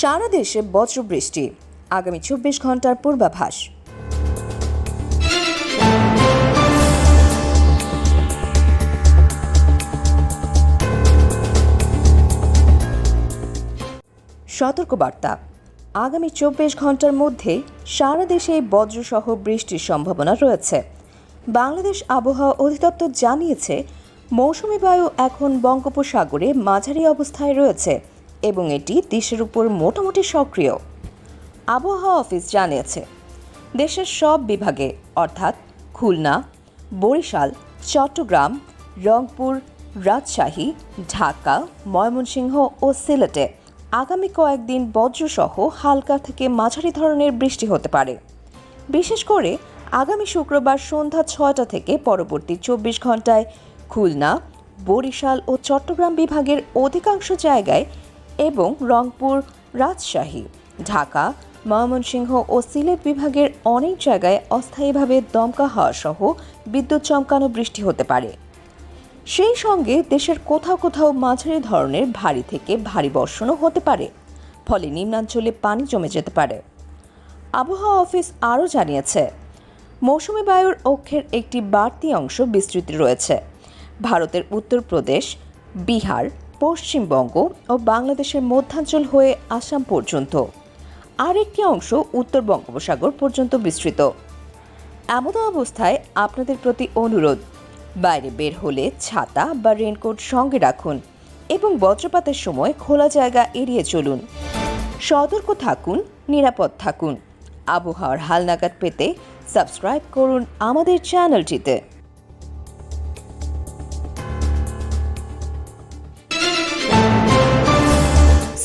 সারা দেশে বজ্রবৃষ্টি আগামী চব্বিশ ঘণ্টার পূর্বাভাস। সতর্কবার্তা। আগামী চব্বিশ ঘণ্টার মধ্যে সারা দেশে বজ্রসহ বৃষ্টির সম্ভাবনা রয়েছে। বাংলাদেশ আবহাওয়া অধিদপ্তর জানিয়েছে, মৌসুমি বায়ু এখন বঙ্গোপসাগরে মাঝারি অবস্থায় রয়েছে। এবং এটি দেশের উপর মোটামুটি সক্রিয়। আবহাওয়া অফিস জানিয়েছে, দেশের সব বিভাগে, অর্থাৎ খুলনা, বরিশাল, চট্টগ্রাম, রংপুর, রাজশাহী, ঢাকা, ময়মনসিংহ ও সিলেটে আগামী কয়েকদিন বজ্রসহ হালকা থেকে মাঝারি ধরনের বৃষ্টি হতে পারে। বিশেষ করে আগামী শুক্রবার সন্ধ্যা ছয়টা থেকে পরবর্তী চব্বিশ ঘন্টায় খুলনা, বরিশাল ও চট্টগ্রাম বিভাগের অধিকাংশ জায়গায় এবং রংপুর রাজশাহী, ঢাকা, ময়মনসিংহ ও সিলেট বিভাগের অনেক জায়গায় অস্থায়ীভাবে দমকা হওয়া সহ বিদ্যুৎ চমকানো বৃষ্টি হতে পারে। সেই সঙ্গে দেশের কোথাও কোথাও মাঝারি ধরনের ভারী থেকে ভারী বর্ষণও হতে পারে, ফলে নিম্নাঞ্চলে পানি জমে যেতে পারে। আবহাওয়া অফিস আরও জানিয়েছে, মৌসুমি বায়ুর অক্ষের একটি বাড়তি অংশ বিস্তৃতি রয়েছে। ভারতের উত্তরপ্রদেশ, বিহার পশ্চিমবঙ্গ ও বাংলাদেশের মধ্যাঞ্চল হয়ে আসাম পর্যন্ত। আরেকটি অংশ উত্তর বঙ্গোপসাগর পর্যন্ত বিস্তৃত। এমন অবস্থায় আপনাদের প্রতি অনুরোধ, বাইরে বের হলে ছাতা বা রেনকোট সঙ্গে রাখুন এবং বজ্রপাতের সময় খোলা জায়গা এড়িয়ে চলুন। সতর্ক থাকুন, নিরাপদ থাকুন। আবহাওয়ার হালনাগাদ পেতে সাবস্ক্রাইব করুন আমাদের চ্যানেলটিতে।